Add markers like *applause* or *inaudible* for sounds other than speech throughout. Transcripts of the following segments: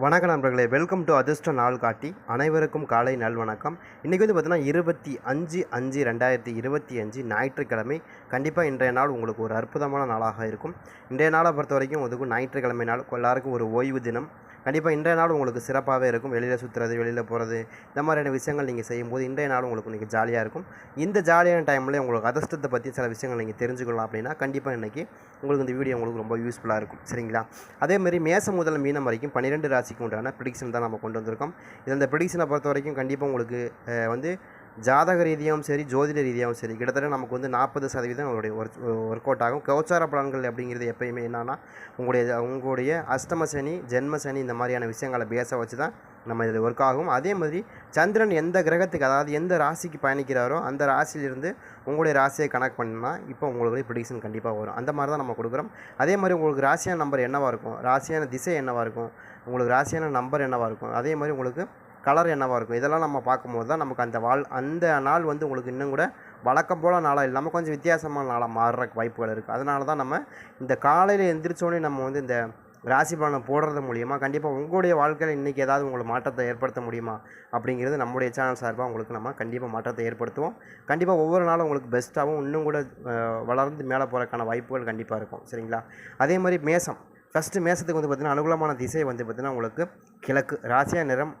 வணக்க நண்பர்களே welcome to அதிர்ஷ்ட நாள் காட்டி அனைவருக்கும் காலை நல்வணக்கம் இன்றைக்கி வந்து பார்த்திங்கன்னா இருபத்தி அஞ்சு அஞ்சு ரெண்டாயிரத்தி இருபத்தி அஞ்சு ஞாயிற்றுக்கிழமை. கண்டிப்பாக இன்றைய நாள் உங்களுக்கு ஒரு அற்புதமான நாளாக இருக்கும். இன்றைய நாளை பொறுத்த வரைக்கும் அதுக்கும் ஞாயிற்றுக்கிழமை நாள். எல்லாருக்கும் ஒரு ஓய்வு தினம். கண்டிப்பாக இன்றைய நாள் உங்களுக்கு சிறப்பாகவே இருக்கும். வெளியில் சுற்றுறது வெளியில் போகிறது இந்த மாதிரியான விஷயங்கள் நீங்கள் செய்யும்போது இன்றைய நாள் உங்களுக்கு இன்றைக்கி ஜாலியாக இருக்கும். இந்த ஜாலியான டைமில் உங்களுக்கு அதிர்ஷ்டத்தை பற்றி சில விஷயங்கள் நீங்கள் தெரிஞ்சுக்கலாம் அப்படின்னா கண்டிப்பாக இன்றைக்கி உங்களுக்கு இந்த வீடியோ உங்களுக்கு ரொம்ப யூஸ்ஃபுல்லாக இருக்கும். சரிங்களா? அதேமாதிரி மேசம் முதல் மீனம் வரைக்கும் பன்னிரெண்டு ராசிக்கு உண்டான ப்ரிடிக்ஷன் தான் நம்ம கொண்டு வந்திருக்கோம். இது அந்த ப்ரிடிக்ஷனை பொறுத்த வரைக்கும் கண்டிப்பாக உங்களுக்கு வந்து ஜாதக ரீதியாகவும் சரி ஜோதிட ரீதியாகவும் சரி கிட்டத்தட்ட நமக்கு வந்து நாற்பது சதவீதம் உங்களுடைய ஒர்க் ஒர்க் அவுட் ஆகும். கௌச்சார பலன்கள் அப்படிங்கிறது எப்பயுமே என்னென்னா உங்களுடைய உங்களுடைய அஷ்டம சனி ஜென்ம சனி இந்த மாதிரியான விஷயங்களை பேச வச்சு தான் நம்ம இதில் ஒர்க் ஆகும். அதே மாதிரி சந்திரன் எந்த கிரகத்துக்கு அதாவது எந்த ராசிக்கு பயணிக்கிறாரோ அந்த ராசியிலிருந்து உங்களுடைய ராசியை கனெக்ட் பண்ணால் இப்போ உங்களுக்கு ப்ரிடிக்ஷன் கண்டிப்பாக வரும். அந்த மாதிரி தான் நம்ம கொடுக்குறோம். அதே மாதிரி உங்களுக்கு ராசியான நம்பர் என்னவாக இருக்கும்? ராசியான திசை என்னவாக இருக்கும்? உங்களுக்கு ராசியான நம்பர் என்னவாக இருக்கும்? அதே மாதிரி உங்களுக்கு கலர் என்னவாக இருக்கும்? இதெல்லாம் நம்ம பார்க்கும்போது தான் நமக்கு அந்த வாழ் அந்த நாள் வந்து உங்களுக்கு இன்னும் கூட வழக்கம் போல் நாளாக இல்லாமல் கொஞ்சம் வித்தியாசமான நாளாக மாறுற வாய்ப்புகள் இருக்குது அதனால தான் நம்ம இந்த காலையில் எந்திரிச்சோடனே நம்ம வந்து இந்த ராசி பலனை போடுறது மூலியமாக கண்டிப்பாக உங்களுடைய வாழ்க்கையில் இன்றைக்கி ஏதாவது உங்களுக்கு மாற்றத்தை ஏற்படுத்த முடியுமா? அப்படிங்கிறது நம்முடைய சேனல் சார்பாக உங்களுக்கு நம்ம கண்டிப்பாக மாற்றத்தை ஏற்படுத்துவோம். கண்டிப்பாக ஒவ்வொரு நாளும் உங்களுக்கு பெஸ்ட்டாகவும் இன்னும் கூட வளர்ந்து மேலே போகிறதுக்கான வாய்ப்புகள் கண்டிப்பாக இருக்கும். சரிங்களா? அதே மாதிரி மேசம். ஃபஸ்ட்டு மேசத்துக்கு வந்து பார்த்திங்கன்னா அனுகூலமான திசை வந்து பார்த்திங்கன்னா உங்களுக்கு கிழக்கு. ராசியா நிறம்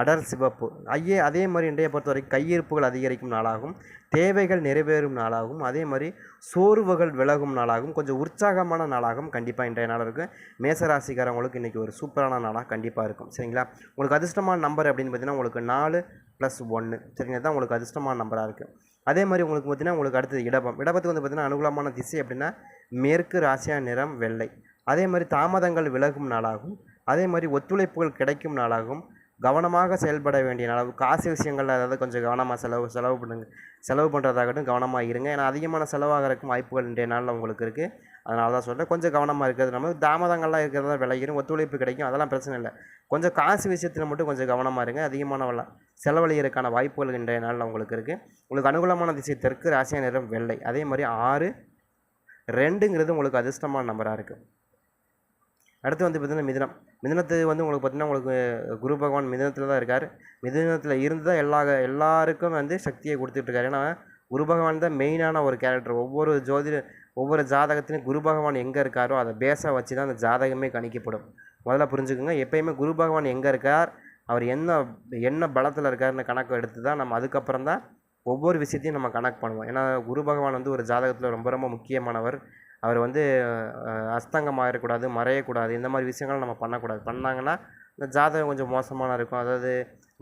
அடர் சிவப்பு. ஐயே அதே மாதிரி இன்றைய பொறுத்த வரைக்கும் கையிருப்புகள் அதிகரிக்கும் நாளாகும். தேவைகள் நிறைவேறும் நாளாகும். அதே மாதிரி சோர்வுகள் விலகும் நாளாகும். கொஞ்சம் உற்சாகமான நாளாகவும் கண்டிப்பாக இன்றைய நாள் இருக்கும் மேசராசிக்காரவங்களுக்கு இன்றைக்கி ஒரு சூப்பரான நாளாக கண்டிப்பாக இருக்கும். சரிங்களா? உங்களுக்கு அதிர்ஷ்டமான நம்பர் அப்படின்னு பார்த்தீங்கன்னா உங்களுக்கு நாலு ப்ளஸ் ஒன்று சரிங்களா தான் உங்களுக்கு அதிர்ஷ்டமான நம்பராக இருக்குது அதே மாதிரி உங்களுக்கு பார்த்தீங்கன்னா உங்களுக்கு அடுத்தது இடபம் இடபத்துக்கு வந்து பார்த்தீங்கன்னா அனுகூலமான திசை அப்படின்னா மேற்கு ராசியா நிறம் வெள்ளை. அதே மாதிரி தாமதங்கள் விலகும் நாளாகும். அதே மாதிரி ஒத்துழைப்புகள் கிடைக்கும் நாளாகும். கவனமாக செயல்பட வேண்டிய அளவு காசு விஷயங்கள் அதாவது கொஞ்சம் கவனமாக செலவு செலவு பண்ணுங்க செலவு பண்ணுறதாகட்டும் கவனமாக இருங்க. ஏன்னா அதிகமான செலவாகிறதுக்கும் வாய்ப்புகள் இன்றைய நாளில் உங்களுக்கு இருக்குது அதனால தான் சொல்கிறேன் கொஞ்சம் கவனமாக இருக்கிறது நம்ம தாமதங்கள்லாம் இருக்கிறதா விளையிடும் ஒத்துழைப்பு கிடைக்கும் அதெல்லாம் பிரச்சனை இல்லை. கொஞ்சம் காசு விஷயத்தில் மட்டும் கொஞ்சம் கவனமாக இருங்க. அதிகமான வள செலவழிகிறதுக்கான வாய்ப்புகள் இன்றைய நாளில் உங்களுக்கு இருக்குது உங்களுக்கு அனுகூலமான திசை தெற்கு ராசியா நிறம் வெள்ளை. அதே மாதிரி ஆறு ரெண்டுங்கிறது உங்களுக்கு அதிர்ஷ்டமான நம்பராக இருக்குது அடுத்து வந்து பார்த்திங்கன்னா மிதனம். மிதனத்து வந்து உங்களுக்கு பார்த்திங்கன்னா உங்களுக்கு குரு பகவான் மிதனத்தில் தான் இருக்கார். மிதனத்தில் இருந்து தான் எல்லா எல்லாருக்கும் வந்து சக்தியை கொடுத்துட்ருக்காரு ஏன்னா குரு பகவான் தான் மெயினான ஒரு கேரக்டர் ஒவ்வொரு ஜோதிட ஒவ்வொரு ஜாதகத்திலையும் குரு பகவான் எங்கே இருக்காரோ அதை பேஸாக வச்சு தான் அந்த ஜாதகமே கணிக்கப்படும். முதல்ல புரிஞ்சுக்கோங்க. எப்பயுமே குரு பகவான் எங்கே இருக்கார் அவர் என்ன என்ன பலத்தில் இருக்காருன்னு கணக்கு எடுத்து தான் நம்ம அதுக்கப்புறம் தான் ஒவ்வொரு விஷயத்தையும் நம்ம கணக்கு பண்ணுவோம். ஏன்னா குரு பகவான் வந்து ஒரு ஜாதகத்தில் ரொம்ப ரொம்ப முக்கியமானவர். அவர் வந்து அஸ்தங்கம் ஆகிடக்கூடாது மறையக்கூடாது இந்த மாதிரி விஷயங்கள் நம்ம பண்ணக்கூடாது. பண்ணாங்கன்னா இந்த ஜாதகம் கொஞ்சம் மோசமான இருக்கும். அதாவது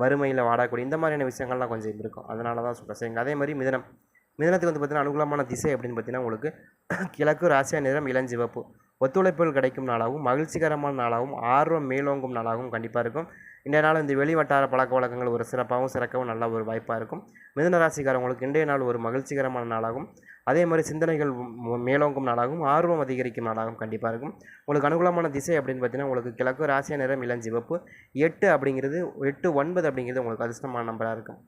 வறுமையில் வாடக்கூடிய இந்த மாதிரியான விஷயங்கள்லாம் கொஞ்சம் இருக்கும். அதனால தான் சொல்கிறேன் சரிங்க அதே மாதிரி மிதனம். மிதனத்துக்கு வந்து பார்த்திங்கன்னா அனுகூலமான திசை அப்படின்னு பார்த்தீங்கன்னா உங்களுக்கு *clears throat* கிழக்கு ராசியா நிறம் இளஞ்சிவப்பு ஒத்துழைப்புகள் கிடைக்கும் நாளாகவும் மகிழ்ச்சிகரமான நாளாகவும் ஆர்வம் மேலோங்கும் நாளாகவும் கண்டிப்பாக இருக்கும். இன்றைய நாள் இந்த வெளி வட்டார பழக்க வழக்கங்கள் ஒரு சிறப்பாகவும் சிறக்கவும் நல்ல ஒரு வாய்ப்பாக இருக்கும். மிதுன ராசிக்காரங்களுக்கு இன்றைய நாள் ஒரு மகிழ்ச்சிகரமான நாளாகும். அதே மாதிரி சிந்தனைகள் மேலோங்கும் நாளாகவும் ஆர்வம் அதிகரிக்கும் நாளாகவும் கண்டிப்பாக இருக்கும். உங்களுக்கு அனுகூலமான திசை அப்படின்னு பார்த்தீங்கன்னா உங்களுக்கு கிழக்கு ராசிய நிறம் இளஞ்சிவப்பு எட்டு அப்படிங்கிறது எட்டு ஒன்பது அப்படிங்கிறது உங்களுக்கு அதிர்ஷ்டமான நம்பராக இருக்கும்.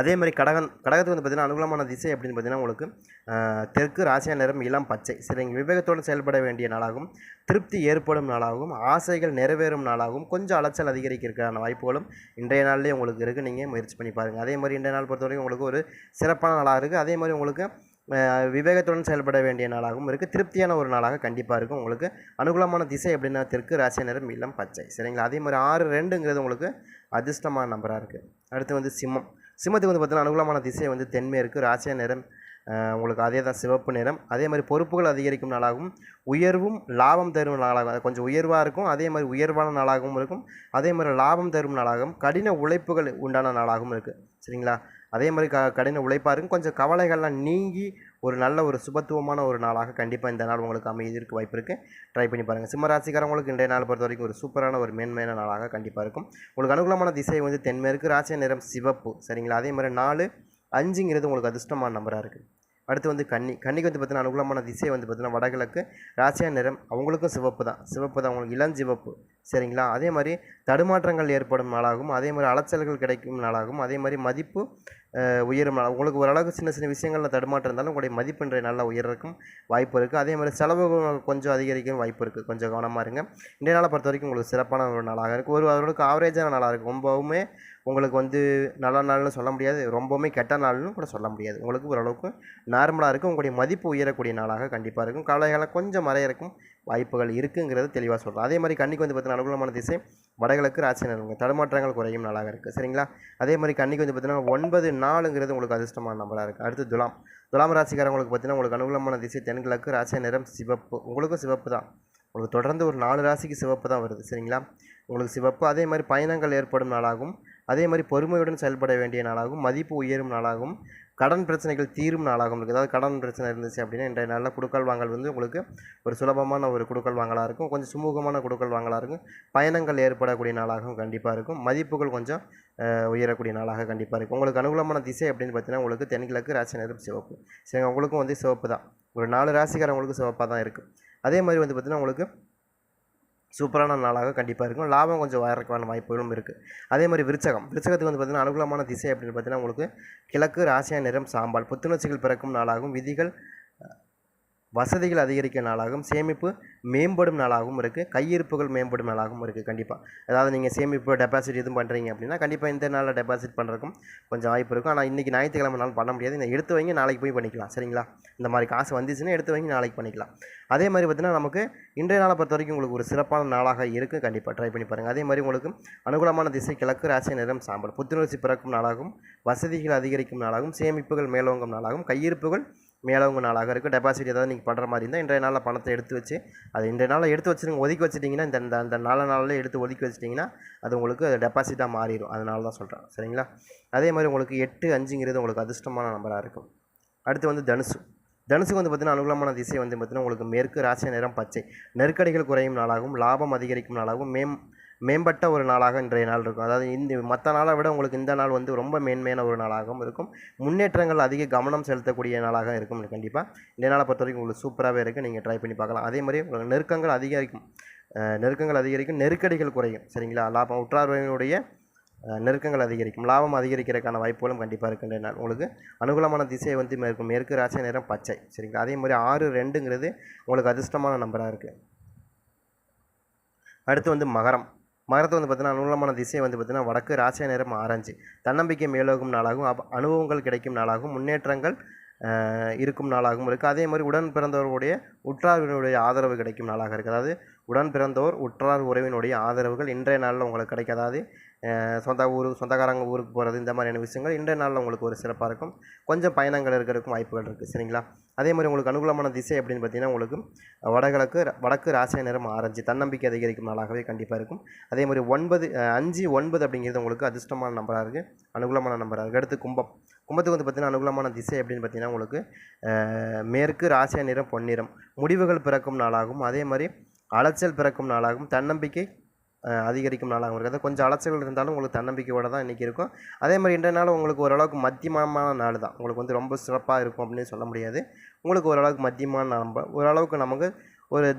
அதே மாதிரி கடகன் கடகத்துக்கு வந்து பார்த்தீங்கன்னா அனுகூலமான திசை அப்படின்னு பார்த்தீங்கன்னா உங்களுக்கு தெற்கு ராசியா நிறம் இளம் பச்சை. சரிங்க விவேகத்தோடு செயல்பட வேண்டிய நாளாகும். திருப்தி ஏற்படும் நாளாகவும் ஆசைகள் நிறைவேறும் நாளாகவும் கொஞ்சம் அலைச்சல் அதிகரிக்கிறதுக்கான வாய்ப்புகளும் இன்றைய நாள்லேயே உங்களுக்கு இருக்குது நீங்கள் முயற்சி பண்ணி பாருங்கள் அதே மாதிரி இன்றைய நாள் பொறுத்தவரைக்கும் உங்களுக்கு ஒரு சிறப்பான நாளாக இருக்குது அதே மாதிரி உங்களுக்கு விவேகத்துடன் செயல்பட வேண்டிய நாளாகவும் இருக்குது திருப்தியான ஒரு நாளாக கண்டிப்பாக இருக்கும் உங்களுக்கு அனுகூலமான திசை அப்படின்னா தெற்கு ராசிய நிறம் இளம் பச்சை. சரிங்களா? அதே மாதிரி ஆறு ரெண்டுங்கிறது உங்களுக்கு அதிர்ஷ்டமான நம்பராக இருக்குது அடுத்து வந்து சிம்மம். சிம்மத்துக்கு வந்து பார்த்தீங்கன்னா அனுகூலமான திசை வந்து தென்மேற்கு ராசியா நிறம் உங்களுக்கு அதே தான் சிவப்பு நிறம். அதே மாதிரி பொறுப்புகள் அதிகரிக்கும் நாளாகவும் உயர்வும் லாபம் தரும் நாளாகும் அது கொஞ்சம் உயர்வாக இருக்கும். அதே மாதிரி உயர்வான நாளாகவும் இருக்கும். அதே மாதிரி லாபம் தரும் நாளாகவும் கடின உழைப்புகள் உண்டான நாளாகவும் இருக்குது சரிங்களா? அதே மாதிரி க கடின உழைப்பாக இருக்கும். கொஞ்சம் கவலைகள்லாம் நீங்கி ஒரு நல்ல ஒரு சுபத்துவமான ஒரு நாளாக கண்டிப்பாக இந்த நாள் உங்களுக்கு அமைதிற்கு வாய்ப்பு இருக்குது ட்ரை பண்ணி பாருங்கள் சிம்மராசிக்காரங்களுக்கு இன்றைய நாள் பொறுத்த வரைக்கும் ஒரு சூப்பரான ஒரு மேன்மையான நாளாக கண்டிப்பாக இருக்கும். உங்களுக்கு அனுகூலமான திசை வந்து தென்மேற்கு ராசி நிறம் சிவப்பு. சரிங்களா? அதே மாதிரி நாலு அஞ்சுங்கிறது உங்களுக்கு அதிர்ஷ்டமான நம்பராக இருக்குது அடுத்து வந்து கன்னி கன்னிக்கு வந்து பார்த்தீங்கன்னா அனுகூலமான திசை வந்து பார்த்தீங்கன்னா வடகிழக்கு. ராசியா நிறம் அவங்களுக்கும் சிவப்பு தான். சிவப்பு தான். அவங்களுக்கு இளஞ்சிவப்பு. சரிங்களா? அதே மாதிரி தடுமாற்றங்கள் ஏற்படும் நாளாகும் அதே மாதிரி அலைச்சல்கள் கிடைக்கும் நாளாகும் அதே மாதிரி மதிப்பு உயரும் நாள் உங்களுக்கு ஓரளவுக்கு சின்ன சின்ன விஷயங்களில் தடுமாற்றம் இருந்தாலும் உங்களுடைய மதிப்பு நல்லா உயர்றதுக்கும் வாய்ப்பு இருக்குது அதே மாதிரி செலவுகள் கொஞ்சம் அதிகரிக்கும் வாய்ப்பு இருக்குது கொஞ்சம் கவனமாக இருங்க. இன்றைய நாளை பொறுத்த வரைக்கும் உங்களுக்கு சிறப்பான ஒரு நாளாக இருக்குது ஒரு அவர்களுக்கு ஆவரேஜான நாளாக இருக்கும் ரொம்பவுமே உங்களுக்கு வந்து நல்ல நாள்னு சொல்ல முடியாது. ரொம்பவுமே கெட்ட நாள்னு கூட சொல்ல முடியாது. உங்களுக்கு ஓரளவுக்கு நார்மலாக இருக்கும் உங்களுடைய மதிப்பு உயரக்கூடிய நாளாக கண்டிப்பாக இருக்கும். கவலைகளை கொஞ்சம் மறையறக்கும் வாய்ப்புகள் இருக்குங்கிறத தெளிவாக சொல்கிறோம் அதே மாதிரி கன்னிக்கு வந்து பார்த்தீங்கன்னா அனுகூலமான திசை வடகிழக்கு ராசி நலங்க தடுமாற்றங்கள் குறையும் நாளாக இருக்குது சரிங்களா? அதே மாதிரி கன்னிக்கு வந்து பார்த்தீங்கன்னா ஒன்பது நாலுங்கிறது உங்களுக்கு அதிர்ஷ்டமான நம்பராக இருக்குது அடுத்து துலாம். துலாம் ராசிக்காரங்களுக்கு பார்த்தீங்கன்னா உங்களுக்கு அனுகூலமான திசை தென்கிழக்கு ராசி நிறம் சிவப்பு. உங்களுக்கும் சிவப்பு தான். உங்களுக்கு தொடர்ந்து ஒரு நாலு ராசிக்கு சிவப்பு தான் வருது. சரிங்களா? உங்களுக்கு சிவப்பு. அதே மாதிரி பயணங்கள் ஏற்படும் நாளாகும். அதே மாதிரி பொறுமையுடன் செயல்பட வேண்டிய நாளாகும். மதிப்பு உயரும் நாளாகும். கடன் பிரச்சனைகள் தீரும் நாளாகும் உங்களுக்கு. அதாவது கடன் பிரச்சனை இருந்துச்சு அப்படின்னா இன்றைய நாளில் குடுக்கல் வாங்கல் வந்து உங்களுக்கு ஒரு சுலபமான ஒரு குடுக்கல் வாங்கலாக இருக்கும். கொஞ்சம் சுமூகமான குடுக்கல் வாங்கலாக இருக்கும். பயணங்கள் ஏற்படக்கூடிய நாளாகவும் கண்டிப்பாக இருக்கும். மதிப்புகள் கொஞ்சம் உயரக்கூடிய நாளாக கண்டிப்பாக இருக்கும். உங்களுக்கு அனுகூலமான திசை அப்படின்னு பார்த்தீங்கன்னா உங்களுக்கு தென்கிழக்கு ராசி நேரம் சிவப்பு. சரிங்க உங்களுக்கும் வந்து சிவப்பு தான். ஒரு நாலு ராசிக்காரங்களுக்கு சிவப்பாக தான் இருக்குது அதே மாதிரி வந்து பார்த்திங்கன்னா உங்களுக்கு சூப்பரான நாளாக கண்டிப்பாக இருக்கும். லாபம் கொஞ்சம் வரக்கான வாய்ப்புகளும் இருக்குது அதே மாதிரி விருச்சகம். விருச்சகத்துக்கு வந்து பார்த்திங்கன்னா அனுகூலமான திசை அப்படின்னு பார்த்தீங்கன்னா உங்களுக்கு கிழக்கு ராசியா நிறம் சாம்பால் புத்துணர்ச்சிகள் பிறக்கும் நாளாகும் விதிகள் வசதிகள் அதிகரிக்கும் நாளாகவும் சேமிப்பு மேம்படும் நாளாகவும் இருக்குது கையிருப்புகள் மேம்படும் நாளாகவும் இருக்குது கண்டிப்பாக அதாவது நீங்கள் சேமிப்பு டெபாசிட் எதுவும் பண்ணுறீங்க அப்படின்னா கண்டிப்பாக இந்த நாளில் டெபாசிட் பண்ணுறதுக்கும் கொஞ்சம் வாய்ப்பு இருக்கும். ஆனால் இன்றைக்கி ஞாயிற்றுக்கிழமை நாள் பண்ண முடியாது. இந்த எடுத்து வைங்க நாளைக்கு போய் பண்ணிக்கலாம் சரிங்களா? இந்த மாதிரி காசு வந்துச்சுன்னா எடுத்து வைங்க நாளைக்கு பண்ணிக்கலாம். அதே மாதிரி பார்த்தீங்கன்னா நமக்கு இன்றைய நாளை பொறுத்த வரைக்கும் உங்களுக்கு ஒரு சிறப்பான நாளாக இருக்குது கண்டிப்பாக ட்ரை பண்ணி பாருங்கள் அதே மாதிரி உங்களுக்கு அனுகூலமான திசை கிழக்கு ராசி நிறம் சாம்பல் புத்துணர்ச்சி பிறக்கும் நாளாகவும் வசதிகள் அதிகரிக்கும் நாளாகவும் சேமிப்புகள் மேலோங்கும் நாளாகவும் கையிருப்புகள் மேலோங்கும் நாளாக இருக்குது டெபாசிட் ஏதாவது நீங்கள் பண்ணுற மாதிரி இருந்தால் இன்றைய நாளில் பணத்தை எடுத்து வச்சு அது இன்றைய நாளில் எடுத்து வச்சுருங்க. ஒதுக்கி வச்சிட்டிங்கன்னா இந்த இந்த அந்த நாலு நாளில் எடுத்து ஒதுக்கி வச்சிட்டிங்கன்னா அது உங்களுக்கு டெபாசிட்டாக மாறிடும் அதனால தான் சொல்கிறேன் சரிங்களா? அதே மாதிரி உங்களுக்கு எட்டு அஞ்சுங்கிறது உங்களுக்கு அதிர்ஷ்டமான நம்பராக இருக்கும். அடுத்து வந்து தனுசு. தனுசுக்கு வந்து பார்த்தீங்கன்னா அனுகூலமான திசை வந்து பார்த்தீங்கன்னா உங்களுக்கு மேற்கு ராசி நிறம் பச்சை. நெருக்கடிகள் குறையும் நாளாகவும் லாபம் அதிகரிக்கும் நாளாகவும் மேம் மேம்பட்ட ஒரு நாளாக இன்றைய நாள் இருக்கும். அதாவது இந்த மற்ற நாளை விட உங்களுக்கு இந்த நாள் வந்து ரொம்ப மேன்மையான ஒரு நாளாகவும் இருக்கும். முன்னேற்றங்கள் அதிக கவனம் செலுத்தக்கூடிய நாளாக இருக்கும். கண்டிப்பாக இந்த நாளை பொறுத்த வரைக்கும் உங்களுக்கு சூப்பராகவே இருக்குது நீங்கள் ட்ரை பண்ணி பார்க்கலாம். அதே மாதிரி உங்களுக்கு நெருக்கங்கள் அதிகரிக்கும். நெருக்கங்கள் அதிகரிக்கும். நெருக்கடிகள் குறையும். சரிங்களா? லாபம் உற்றார்களுடைய நெருக்கங்கள் அதிகரிக்கும். லாபம் அதிகரிக்கிறதுக்கான வாய்ப்புகளும் கண்டிப்பாக இருக்கின்ற நாள். உங்களுக்கு அனுகூலமான திசையை வந்து மேற்கும் மேற்கு ராசி நேரம் பச்சை. சரிங்களா? அதே மாதிரி ஆறு ரெண்டுங்கிறது உங்களுக்கு அதிர்ஷ்டமான நம்பராக இருக்குது அடுத்து வந்து மகரம். மகரத்தை வந்து பார்த்தீங்கன்னா அனுகூலமான திசை வந்து பார்த்தீங்கன்னா வடக்கு ராசியா நேரம் ஆரஞ்சு. தன்னம்பிக்கை மேலோகும் நாளாகவும் அப் அனுபவங்கள் கிடைக்கும் நாளாகவும் முன்னேற்றங்கள் இருக்கும் நாளாகவும் இருக்குது அதே மாதிரி உடன் பிறந்தவர்களுடைய உற்றார்வினுடைய ஆதரவு கிடைக்கும் நாளாக இருக்குது அதாவது உடன் பிறந்தோர் உற்றார் உறவினுடைய ஆதரவுகள் இன்றைய நாளில் உங்களுக்கு கிடைக்கும் சொந்த ஊர் சொந்தக்காரங்க ஊருக்கு போகிறது இந்த மாதிரியான விஷயங்கள் இன்றைய நாளில் உங்களுக்கு ஒரு சிறப்பாக இருக்கும். கொஞ்சம் பயணங்கள் இருக்கிறதுக்கும் வாய்ப்புகள் இருக்குது சரிங்களா? அதே மாதிரி உங்களுக்கு அனுகூலமான திசை அப்படின்னு பார்த்தீங்கன்னா உங்களுக்கு வடகிழக்கு வடக்கு ராசிய நிறம் ஆரஞ்சு தன்னம்பிக்கை அதிகரிக்கும் நாளாகவே கண்டிப்பாக இருக்கும். அதே மாதிரி ஒன்பது அஞ்சு ஒன்பது அப்படிங்கிறது உங்களுக்கு அதிர்ஷ்டமான நம்பராக இருக்குது அனுகூலமான நம்பராக இருக்குது அடுத்து கும்பம். கும்பத்துக்கு வந்து பார்த்தீங்கன்னா அனுகூலமான திசை அப்படின்னு பார்த்தீங்கன்னா உங்களுக்கு மேற்கு ராசிய நிறம் பொன்னிறம். முடிவுகள் பிறக்கும் நாளாகும். அதே மாதிரி அலைச்சல் பிறக்கும் நாளாகும். தன்னம்பிக்கை அதிகரிக்கும் நாளாகவும் இருக்குது. கொஞ்சம் அலைச்சல்கள் இருந்தாலும் உங்களுக்கு தன்னம்பிக்கையோட தான் இன்றைக்கி இருக்கும். அதே மாதிரி இன்றைய நாள் உங்களுக்கு ஓரளவுக்கு மத்தியமான நாள் தான். உங்களுக்கு வந்து ரொம்ப சிறப்பாக இருக்கும் அப்படின்னு சொல்ல முடியாது. உங்களுக்கு ஓரளவுக்கு மத்தியமான நம்ப ஓரளவுக்கு நமக்கு ஒரு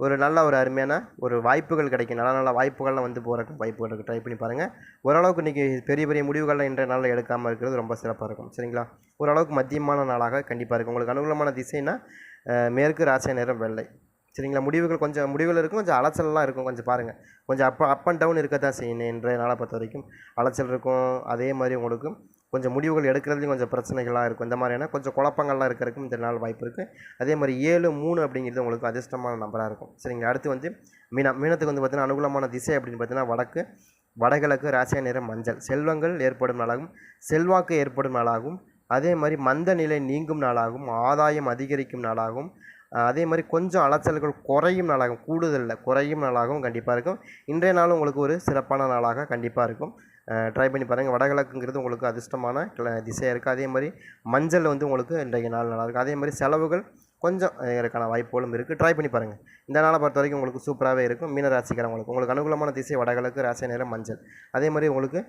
ஒரு நல்ல ஒரு அருமையான ஒரு வாய்ப்புகள் கிடைக்கும். நல்ல நல்ல வாய்ப்புகள்லாம் வந்து போகிறதுக்கு வாய்ப்புகள் இருக்குது ட்ரை பண்ணி பாருங்கள் ஓரளவுக்கு இன்றைக்கி பெரிய பெரிய முடிவுகள்லாம் இன்றைய நாளில் எடுக்காமல் இருக்கிறது ரொம்ப சிறப்பாக இருக்கும். சரிங்களா? ஓரளவுக்கு மத்தியமான நாளாக கண்டிப்பாக இருக்கும். உங்களுக்கு அனுகூலமான திசைனா மேற்கு ராசிய நேரம் வெள்ளை. சரிங்களா? முடிவுகள் கொஞ்சம் முடிவுகள் இருக்கும் கொஞ்சம் அலைச்சல்லாம் இருக்கும். கொஞ்சம் பாருங்கள் கொஞ்சம் அப் அப் அண்ட் டவுன் இருக்க தான் செய்யணும் இன்றைய நாளை பொறுத்த வரைக்கும் அலைச்சல் இருக்கும். அதே மாதிரி உங்களுக்கு கொஞ்சம் முடிவுகள் எடுக்கிறதுலையும் கொஞ்சம் பிரச்சனைகள்லாம் இருக்கும். இந்த மாதிரியான கொஞ்சம் குழப்பங்கள்லாம் இருக்கிறதுக்கும் இந்த நாள் வாய்ப்பு இருக்குது அதே மாதிரி ஏழு மூணு அப்படிங்கிறது உங்களுக்கு அதிர்ஷ்டமான நம்பராக இருக்கும். சரிங்களா? அடுத்து வந்து மீனம் மீனத்துக்கு வந்து பார்த்திங்கன்னா அனுகூலமான திசை அப்படின்னு பார்த்தீங்கன்னா வடக்கு வடகிழக்கு ராசியா நிறம் மஞ்சள். செல்வங்கள் ஏற்படும் நாளாகும் செல்வாக்கு ஏற்படும் நாளாகும் அதே மாதிரி மந்த நிலை நீங்கும் நாளாகும் ஆதாயம் அதிகரிக்கும் நாளாகும் அதே மாதிரி கொஞ்சம் அலைச்சல்கள் குறையும் நாளாகும் கூடுதலில் குறையும் நாளாகவும் கண்டிப்பாக இருக்கும். இன்றைய நாள் உங்களுக்கு ஒரு சிறப்பான நாளாக கண்டிப்பாக இருக்கும். ட்ரை பண்ணி பாருங்கள் வடகிழக்குங்கிறது உங்களுக்கு அதிர்ஷ்டமான திசையாக இருக்குது அதே மாதிரி மஞ்சள் வந்து உங்களுக்கு இன்றைய நாள் நல்லா இருக்கும் அதே மாதிரி செலவுகள் கொஞ்சம் இதற்கான வாய்ப்புகளும் இருக்குது ட்ரை பண்ணி பாருங்கள் இந்த நாளை பொறுத்த வரைக்கும் உங்களுக்கு சூப்பராகவே இருக்கும். மீன ராசிக்காரங்களுக்கு உங்களுக்கு அனுகூலமான திசை வடகிழக்கு ராசி நேரம் மஞ்சள். அதே மாதிரி உங்களுக்கு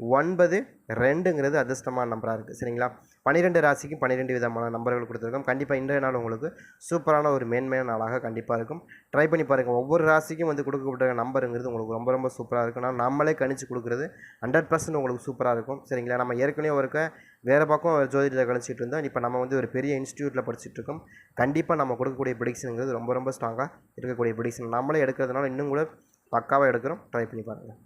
ஒன்பது ரெண்டுங்கிறது அதிர்ஷ்டமான நம்பராக இருக்குது சரிங்களா? பன்னிரெண்டு ராசிக்கு பன்னிரெண்டு விதமான நம்பர்கள் கொடுத்துருக்கோம். கண்டிப்பாக இன்றைய நாள் உங்களுக்கு சூப்பரான ஒரு மேன்மையான நாளாக கண்டிப்பாக இருக்கும். ட்ரை பண்ணி பாருங்கள் ஒவ்வொரு ராசிக்கும் வந்து கொடுக்கப்பட்ட நம்பருங்கிறது உங்களுக்கு ரொம்ப ரொம்ப சூப்பராக இருக்கும். நான் நம்மளே கணிச்சு கொடுக்குறது ஹண்ட்ரட் பர்சன்ட் உங்களுக்கு சூப்பராக இருக்கும். சரிங்களா? நம்ம ஏற்கனவே ஒருக்க வேறு பக்கம் ஜோதிடத்தை கணிச்சிட்டு இருந்தோம். இப்போ நம்ம வந்து ஒரு பெரிய இன்ஸ்டியூட்டில் படிச்சுட்டு இருக்கோம். கண்டிப்பாக நம்ம கொடுக்கக்கூடிய ப்ரிடிக்ஷனுங்கிறது ரொம்ப ரொம்ப ஸ்ட்ராங்காக இருக்கக்கூடிய ப்ரிடிக்ஷன் நம்மளே எடுக்கிறதுனால இன்னும் கூட பக்காவாக எடுக்கிறோம். ட்ரை பண்ணி பாருங்கள்